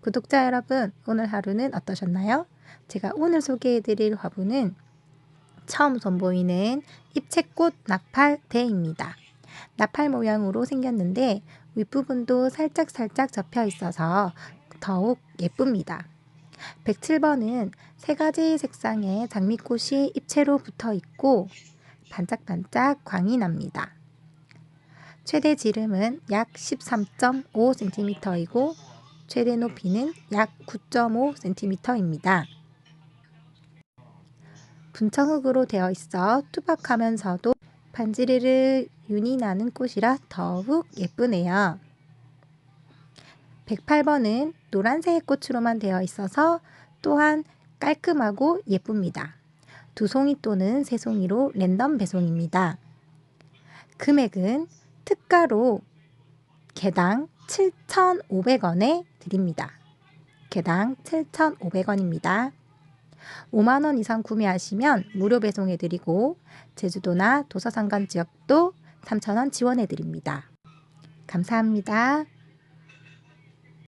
구독자 여러분, 오늘 하루는 어떠셨나요? 제가 오늘 소개해드릴 화분은 처음 선보이는 입체꽃 나팔대입니다. 나팔 모양으로 생겼는데 윗부분도 살짝살짝 접혀 있어서 더욱 예쁩니다. 107번은 세 가지 색상의 장미꽃이 입체로 붙어 있고 반짝반짝 광이 납니다. 최대 지름은 약 13.5cm이고 최대 높이는 약 9.5cm입니다. 분청흙으로 되어 있어 투박하면서도 반지르르 윤이 나는 꽃이라 더욱 예쁘네요. 108번은 노란색 꽃으로만 되어 있어서 또한 깔끔하고 예쁩니다. 두 송이 또는 세 송이로 랜덤 배송입니다. 금액은 특가로 개당 7,500원에 드립니다. 개당 7,500원입니다. 5만원 이상 구매하시면 무료 배송해 드리고 제주도나 도서상관 지역도 3,000원 지원해 드립니다. 감사합니다.